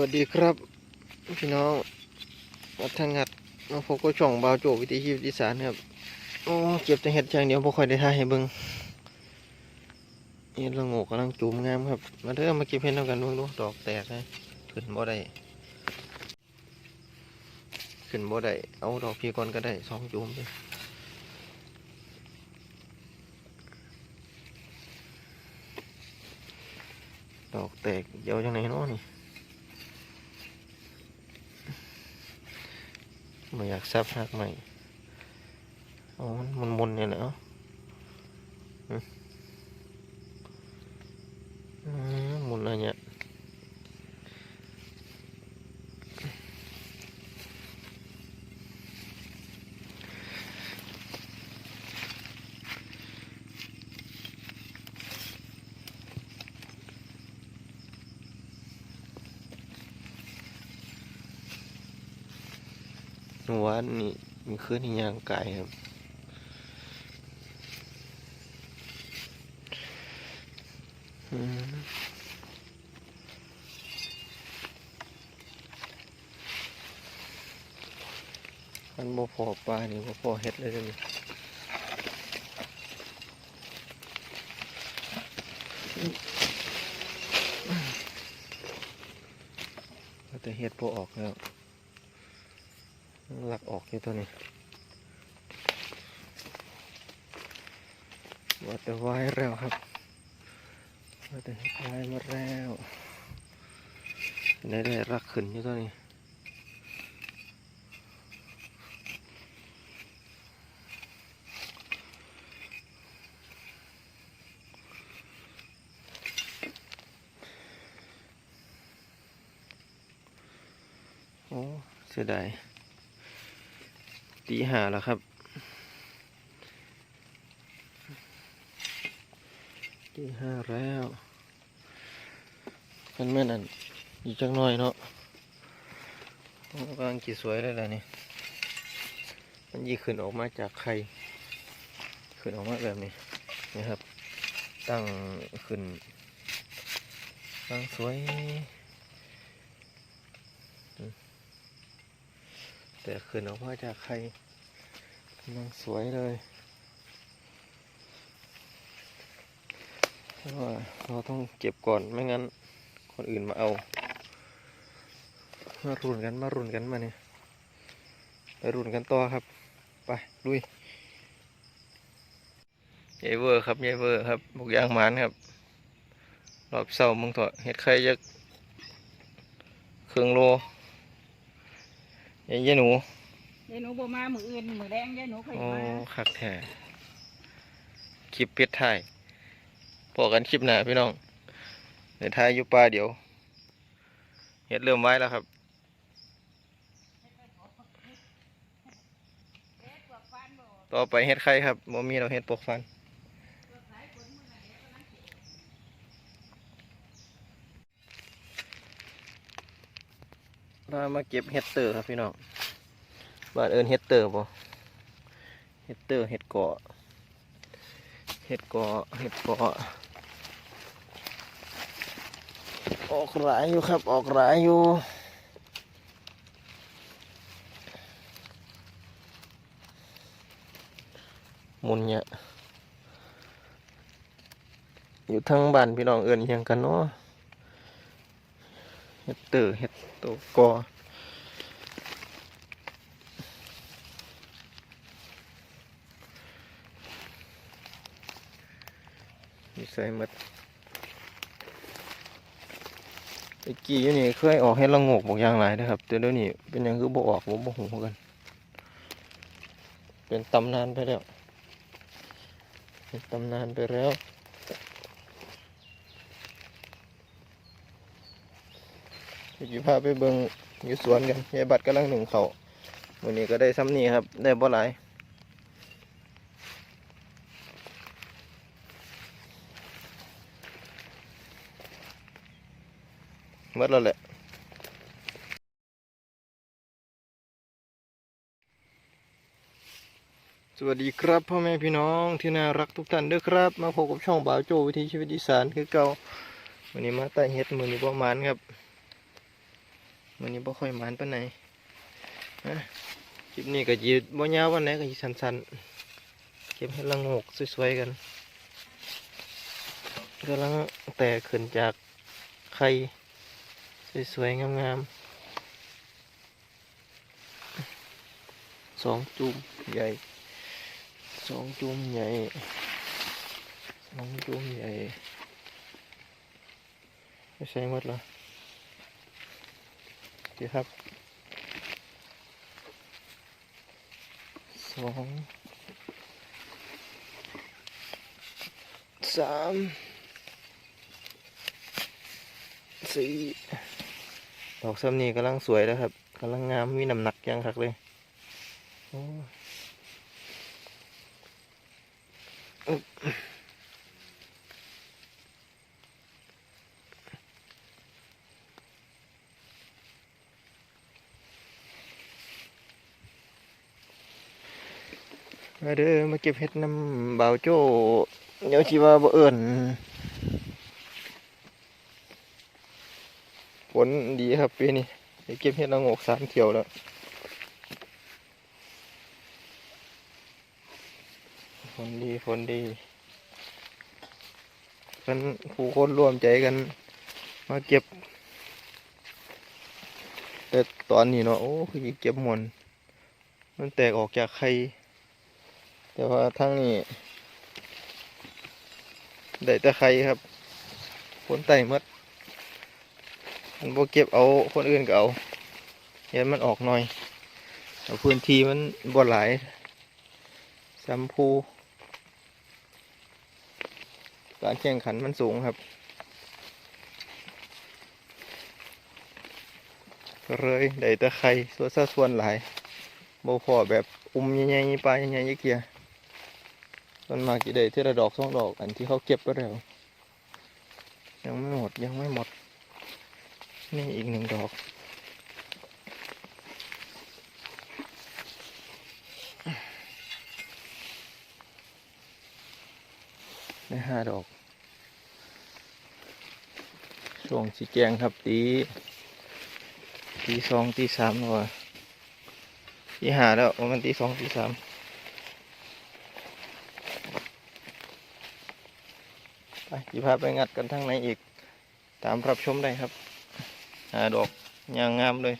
วัสดีครับ พี่น้องวัฒงัดมาพบกับช่องบาวโจวิถีชีวิตอีสานครับโอ้เก็บแต่เห็ดอย่างเดียวบ่ค่อยได้ถ่ายให้เบิ่งเห็ดละโงกกำลังจูมงามครับ มาเด้อมาเก็บเห็ดนำกันเบิ่งดูดอกแตกนะขึ้นบ่ได้ขึ้นบ่ได้เอาดอกพีก่อนก็ได้สองจูมเลยดอกแตกเดี๋ยวจังไหนเนาะนี่ ไม่อยากซับหักใหม่อามันมันมนเนี่ยแหละเนะอืมอืมหมุนอะไรเนี่ย นว่านี่มีขึ้นที่ยางไก่ครับ อืมอันบ่พอปลานี่บ่พอเฮ็ดเลยเดี๋ยวนี่เอาแต่เฮ็ดบ่ออกแล้ว หลักออกอยู่ตัวนี้ว่าแต่ไว้แล้วครับว่าแต่ไว้มาแล้วได้ได้รักขึ้นอยู่ตัวนี้โอ้เสียดาย ตีห้าแล้วครับตีห้าแล้วกันแม่นั่นอีกจักหน่อยเนาะกำลังกี่สวยเลยล่ะนี่มันยีขึ้นออกมาจากไข่ขึ้นออกมาแบบนี้นะครับ ตั้งขึ้นตั้งสวย แต่ขึ้นออกมาจากไข่มันสวยเลยเพราะว่าเราต้องเก็บก่อนไม่งั้นคนอื่นมาเอา มารุนกันมารุนกันมาเนี่ยไปรุนกันต่อครับ ไปลุยยายเวอร์ครับยายเวอร์ครับบุกยางหมานครับ รอบเสามึงเถอะเห็ดไข่ยักเครื่องโล ยายยายหนูยายหนูบ่มามืออื่นมือแดงยายหนูค่อยโอ้มาคักแท้คลิปเป็ดถ่ายพอกันคลิปหน้าพี่น้องเดี๋ยวถ่ายอยู่ป่าเดี๋ยวเห็ดเริ่มไว้แล้วครับต่อไปเห็ดไข่ครับบ่มีเราเห็ดปกฟันามาเก็บเห็ดเตอร์ครับพี่น้องบ้านเอิญเห็ดเตอร์บ่เห็ดเตอร์เห็ดเกาะเห็ดเกาะเห็ดเกาะออกหลายอยู่ครับ ออกหลายอยู่มุนเนี่ยอยู่ทั้งบ้านพี่น้องเอิญยังกันเนาะ เห็ดเตอร์เห็ดโตกอมีใส่หมดไอ้กี้อยู่นี่เคยออกให้ละงกบอกอย่างไรนะครับแต่เดี๋ยวนี้เป็นยังคือบ่ออกบ่บ่หูกัน เป็นตำนานไปแล้ว เป็นตำนานไปแล้วเดี๋ยว สิพาไปเบิ่งอยู่สวนกันยายบัดกำลังหนึ่งเขาวันนี้ก็ได้ซ้ำนี้ครับ ได้บ่หลายหมดแล้วแหละสวัสดีครับพ่อแม่พี่น้องที่น่ารักทุกท่านด้วยครับ มาพบกับช่องบ่าวโจวิธีชีวิตอีสานคือเก่าวันนี้มาใต้เฮ็ดมือนี้ประมาณครับ มันนี้บ่ค่อยหมานปานไหนนะคลิปนี้ก็ยืดบ่ยาววันไหนก็สิสั้นๆ เก็บให้ละโงกสวยๆกันกำลังแตกขึ้นจากไข่สวยๆ งามๆสองจุ่มใหญ่สองจุ่มใหญ่สองจุ่มใหญ่ไม่ใช่หมดเหรอ ดีครับสองสามสี่ดอกซ้ำนี้กำลังสวยแล้วครับกำลังงามมีน้ำหนักยังคักเลยโอ้อึ๊บมา เด้อมาเก็บเห็ดน้ำเบาโจ้เดี๋ยวชีว่าบ่เอิญฝนดีครับปีนี้ได้เก็บเห็ดละงกสามเที่ยวแล้วฝนดีฝนดีกันผู้คนร่วมใจกันมาเก็บ แต่ตอนนี้เนาะโอ้คือเก็บหมดมันแตกออกจากไข่ แต่ว่าทั้งนี้ได้แต่ไข่ครับคนไต่หมดมันบ่เก็บเอาคนอื่นก็เอาเห็นมันออกหน่อยแต่พื้นที่มันบ่หลายสัมพูการแข่งขันมันสูงครับ เลยได้แต่ไข่ส่วนส่วนหลายโบ่พอแบบอุ้มใหญ่ๆปลาใหญ่ๆยี่เกีย มันมากี่เดยที่ระดอกสองดอก อันที่เขาเก็บไปแล้วยังไม่หมดยังไม่หมด นี่อีกหนึ่งดอก ได้ห้าดอก ช่วงสีแกงครับตีตีสองตีสามแล้วตีห้าแล้วมันตีสองตีสาม ไป สิพาไปงัดกันทางไหนอีก ตามรับชมได้ครับหาดอกอย่างงามเลย